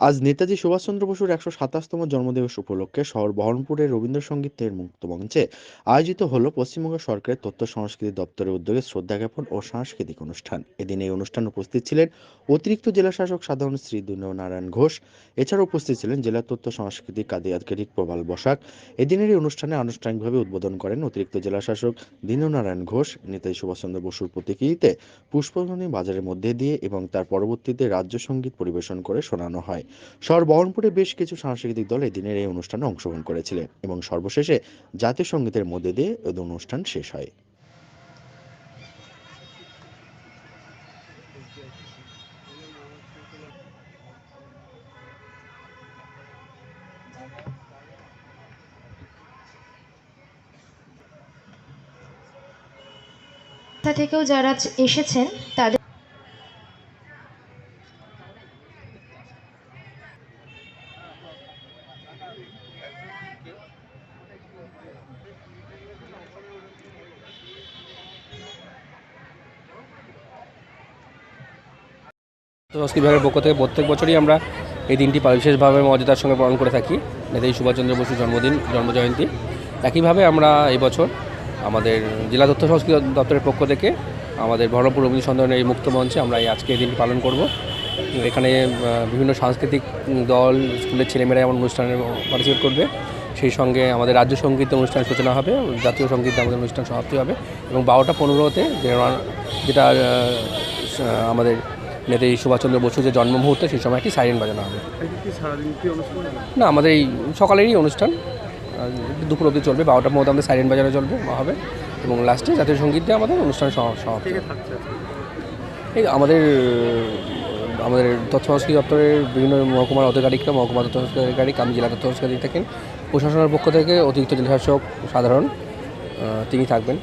আজ নেতাজি সুভাষচন্দ্র বসুর একশো সাতাশতম জন্মদিবস উপলক্ষে শহর বহরমপুরের রবীন্দ্রসঙ্গীতের মুক্ত মঞ্চে আয়োজিত হল পশ্চিমবঙ্গ সরকারের তথ্য সংস্কৃতি দপ্তরের উদ্যোগে শ্রদ্ধা জ্ঞাপন ও সাংস্কৃতিক অনুষ্ঠান। এদিন এই অনুষ্ঠানে উপস্থিত ছিলেন অতিরিক্ত জেলা শাসক সাধারণ শ্রী নারায়ণ ঘোষ। এছাড়া উপস্থিত ছিলেন জেলা তথ্য সংস্কৃতি কাদি আধিকারিক প্রবাল বসাক। এদিনের এই অনুষ্ঠানে আনুষ্ঠানিকভাবে উদ্বোধন করেন অতিরিক্ত জেলা শাসক দীননারায়ণ ঘোষ, নেতাজি সুভাষচন্দ্র বসুর প্রতিকৃতিতে পুষ্পধ্বনি বাজারের মধ্যে দিয়ে এবং তার পরবর্তীতে রাজ্য সংগীত পরিবেশন করে শোনানো হয়। শহর বহরমপুরে বেশ কিছু সাংস্কৃতিক দল এই দিনের এই অনুষ্ঠানে অংশগ্রহণ করেছিলেন এবং সর্বশেষে জাতীয় সঙ্গীতের মধ্যে দিয়ে অনুষ্ঠান শেষ হয়। থেকেও যারা এসেছেন, তাদের সংস্কৃতি বিভাগের পক্ষ থেকে প্রত্যেক বছরই আমরা এই দিনটি বিশেষভাবে মর্যাদার সঙ্গে পালন করে থাকি। নেতাজি সুভাষচন্দ্র বসুর জন্মদিন, জন্মজয়ন্তী। একইভাবে আমরা এই বছর আমাদের জেলা তথ্য সংস্কৃতি দপ্তরের পক্ষ থেকে আমাদের বহরমপুর রবীন্দ্র সন্ধানের এই মুক্ত মঞ্চে আমরা এই আজকে এই দিনটি পালন করব। এখানে বিভিন্ন সাংস্কৃতিক দল, স্কুলের ছেলেমেয়েরা এমন অনুষ্ঠানে পার্টিসিপেট করবে। সেই সঙ্গে আমাদের রাজ্য সংগীত অনুষ্ঠান সূচনা হবে, জাতীয় সংগীত আমাদের অনুষ্ঠান সমাপ্তি হবে এবং বারোটা পনেরোতে যেটা আমাদের নেতাজি সুভাষচন্দ্র বসু যে জন্ম মুহূর্তে সেই সময় একটি সাইরেন বাজানো হবে। না, আমাদের এই সকালেরই অনুষ্ঠান। দুপুর অবধি চলবে বারোটার মধ্যে আমাদের সাইরেন বাজানো চলবে, হবে। এবং লাস্টে জাতীয় সংগীত দিয়ে আমাদের অনুষ্ঠান সমা- সমাপ্ত এই আমাদের আমাদের তথ্য সংস্কৃতি দপ্তরের বিভিন্ন মহকুমার আধিকারিকরা, মহকুমা তথ্য আধিকারিক, আমি জেলা তথ্য সংস্কৃতি থাকেন। প্রশাসনের পক্ষ থেকে অতিরিক্ত জেলা শাসক সাধারণ তিনি থাকবেন।